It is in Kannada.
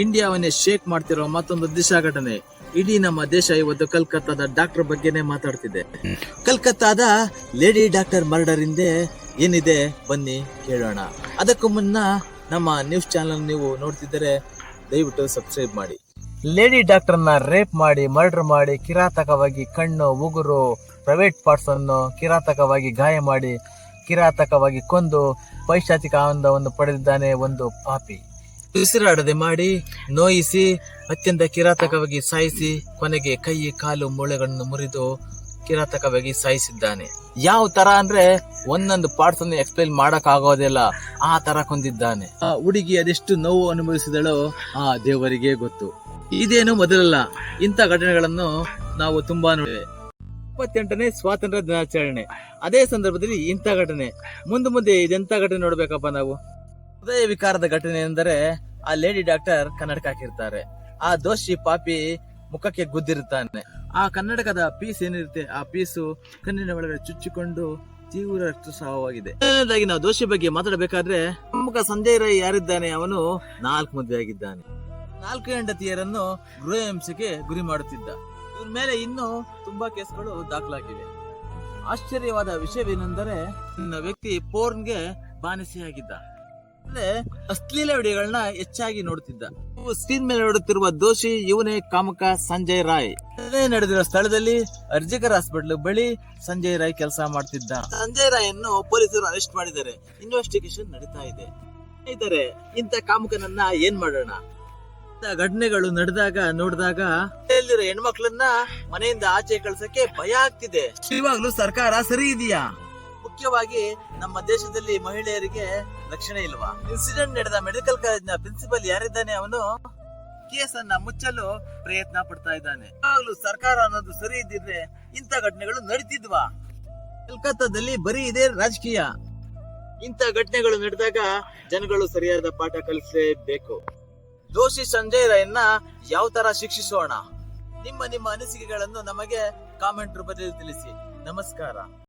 ಇಂಡಿಯಾವನ್ನೇ ಶೇಕ್ ಮಾಡ್ತಿರೋ ಮತ್ತೊಂದು ದಿಶಾ ಘಟನೆ ಇಡೀ ನಮ್ಮ ದೇಶ ಇವತ್ತು ಕಲ್ಕತ್ತಾದ ಡಾಕ್ಟರ್ ಬಗ್ಗೆನೇ ಮಾತಾಡ್ತಿದೆ. ಕಲ್ಕತ್ತಾದ ಲೇಡಿ ಡಾಕ್ಟರ್ ಮರ್ಡರ್ ಹಿಂದೆ ಏನಿದೆ ಬನ್ನಿ ಕೇಳೋಣ. ಅದಕ್ಕೂ ಮುನ್ನ ನಮ್ಮ ನ್ಯೂಸ್ ಚಾನಲ್ ನೀವು ನೋಡ್ತಿದ್ದರೆ ದಯವಿಟ್ಟು ಸಬ್ಸ್ಕ್ರೈಬ್ ಮಾಡಿ. ಲೇಡಿ ಡಾಕ್ಟರ್ನ ರೇಪ್ ಮಾಡಿ, ಮರ್ಡರ್ ಮಾಡಿ, ಕಿರಾತಕವಾಗಿ ಕಣ್ಣು, ಉಗುರು, ಪ್ರೈವೇಟ್ ಪಾರ್ಟ್ಸ್ ಅನ್ನು ಕಿರಾತಕವಾಗಿ ಗಾಯ ಮಾಡಿ, ಕಿರಾತಕವಾಗಿ ಕೊಂದು, ಪೈಶಾಚಿಕ ಆನಂದವನ್ನು ಪಡೆದಿದ್ದಾನೆ ಒಂದು ಪಾಪಿ. ಉಸಿರಾಡದೆ ಮಾಡಿ, ನೋಯಿಸಿ, ಅತ್ಯಂತ ಕಿರಾತಕವಾಗಿ ಸಾಯಿಸಿ, ಕೊನೆಗೆ ಕೈ, ಕಾಲು, ಮೂಳೆಗಳನ್ನು ಮುರಿದು ಕಿರಾತಕವಾಗಿ ಸಾಯಿಸಿದ್ದಾನೆ. ಯಾವ ತರ ಅಂದ್ರೆ ಒಂದೊಂದು ಪಾರ್ಟ್ಸ್ ಅನ್ನು ಎಕ್ಸ್ಪ್ಲೈನ್ ಮಾಡಕ್ ಆಗೋದಿಲ್ಲ ಆ ತರ ಕೊಂದಿದ್ದಾನೆ. ಆ ಹುಡುಗಿ ಅದೆಷ್ಟು ನೋವು ಅನುಭವಿಸಿದಳೋ ಆ ದೇವರಿಗೆ ಗೊತ್ತು. ಇದೇನು ಮೊದಲಲ್ಲ, ಇಂಥ ಘಟನೆಗಳನ್ನು ನಾವು ತುಂಬಾ ನೋಡಿದೆ ಇಪ್ಪತ್ತೆಂಟನೇ ಸ್ವಾತಂತ್ರ್ಯ ದಿನಾಚರಣೆ. ಅದೇ ಸಂದರ್ಭದಲ್ಲಿ ಇಂಥ ಘಟನೆ. ಮುಂದೆ ಮುಂದೆ ಇದೆಂಥ ಘಟನೆ ನೋಡ್ಬೇಕಪ್ಪ ನಾವು. ಹೃದಯ ವಿಕಾರದ ಘಟನೆ ಎಂದರೆ ಆ ಲೇಡಿ ಡಾಕ್ಟರ್ ಕನ್ನಡಕ ಹಾಕಿರ್ತಾರೆ. ಆ ದೋಷಿ ಪಾಪಿ ಮುಖಕ್ಕೆ ಗುದ್ದಿರುತ್ತಾನೆ. ಆ ಕನ್ನಡಕದ ಪೀಸ್ ಏನಿರುತ್ತೆ, ಆ ಪೀಸು ಕಣ್ಣಿನ ಒಳಗಡೆ ಚುಚ್ಚಿಕೊಂಡು ತೀವ್ರ ರಕ್ತಸ್ರಾವವಾಗಿದೆ. ಮೊದಲನೇದಾಗಿ ನಾವು ದೋಷಿ ಬಗ್ಗೆ ಮಾತಾಡಬೇಕಾದ್ರೆ ಮುಖ ಸಂಜಯ್ ರೈ ಯಾರಿದ್ದಾನೆ ಅವನು ನಾಲ್ಕು ಮದುವೆ ಆಗಿದ್ದಾನೆ. ನಾಲ್ಕು ಹೆಂಡತಿಯರನ್ನು ಗೃಹ ಹಿಂಸೆಗೆ ಗುರಿ ಮಾಡುತ್ತಿದ್ದ. ಇವ್ರ ಮೇಲೆ ಇನ್ನೂ ತುಂಬಾ ಕೇಸ್ಗಳು ದಾಖಲಾಗಿವೆ. ಆಶ್ಚರ್ಯವಾದ ವಿಷಯವೇನೆಂದರೆ ವ್ಯಕ್ತಿ ಪೋರ್ನ್ಗೆ ಬಾನಿಸಿಯಾಗಿದ್ದ. ಅಂದ್ರೆ ಅಶ್ಲೀಲ ವಿಡಿಯೋಗಳನ್ನ ಹೆಚ್ಚಾಗಿ ನೋಡುತ್ತಿದ್ದ ಸ್ಕ್ರೀನ್ ಮೇಲೆ ನೋಡುತ್ತಿರುವ ದೋಷಿ ಇವನೇ ಕಾಮಕ ಸಂಜಯ್ ರಾಯ್. ನಡೆದಿರುವ ನಡೆದಿರೋ ಸ್ಥಳದಲ್ಲಿ ಅರ್ಜಿಕರ್ ಹಾಸ್ಪಿಟಲ್ ಬಳಿ ಸಂಜಯ್ ರಾಯ್ ಕೆಲಸ ಮಾಡ್ತಿದ್ದ. ಸಂಜಯ್ ರಾಯ್ ಅನ್ನು ಪೊಲೀಸರು ಅರೆಸ್ಟ್ ಮಾಡಿದ್ದಾರೆ. ಇನ್ವೆಸ್ಟಿಗೇಷನ್ ನಡೀತಾ ಇದೆ. ಇದಾರೆ ಇಂಥ ಕಾಮಕನನ್ನ ಏನ್ ಮಾಡೋಣ? ಘಟನೆಗಳು ನಡೆದಾಗ, ನೋಡಿದಾಗ ಹೆಣ್ಮಕ್ಳನ್ನ ಮನೆಯಿಂದ ಆಚೆ ಕಳ್ಸಕ್ಕೆ ಭಯ ಆಗ್ತಿದೆ. ಇವಾಗ್ಲೂ ಸರ್ಕಾರ ಸರಿ ಇದೆಯಾ? ಮುಖ್ಯವಾಗಿ ನಮ್ಮ ದೇಶದಲ್ಲಿ ಮಹಿಳೆಯರಿಗೆ ರಕ್ಷಣೆ ಇಲ್ವಾ? ಇನ್ಸಿಡೆಂಟ್ ನಡೆದ ಮೆಡಿಕಲ್ ಕಾಲೇಜ್ನ ಪ್ರಿನ್ಸಿಪಲ್ ಯಾರಿದ್ದಾನೆ ಅವನು? ಕೇಸನ್ನ ಮುಚ್ಚಲು ಪ್ರಯತ್ನ ಪಡ್ತಾ ಇದ್ದಾನೆ. ಯಾವಾಗಲೂ ಸರ್ಕಾರ ಅನ್ನೋದು ಸರಿ ಇದ್ದಿದ್ರೆ ಇಂಥ ಘಟನೆಗಳು ನಡೀತಿದ್ವಾ? ಕಲ್ಕತ್ತಾದಲ್ಲಿ ಬರೀ ಇದೆ ರಾಜಕೀಯ. ಇಂಥ ಘಟನೆಗಳು ನಡೆದಾಗ ಜನಗಳು ಸರಿಯಾದ ಪಾಠ ಕಲಿಸಲೇಬೇಕು. ದೋಷಿ ಸಂಜಯ್ ರಾಯನ್ನ ಯಾವ ತರ ಶಿಕ್ಷಿಸೋಣ? ನಿಮ್ಮ ನಿಮ್ಮ ಅನಿಸಿಕೆಗಳನ್ನು ನಮಗೆ ಕಾಮೆಂಟ್ ರೂಪದಲ್ಲಿ ತಿಳಿಸಿ. ನಮಸ್ಕಾರ.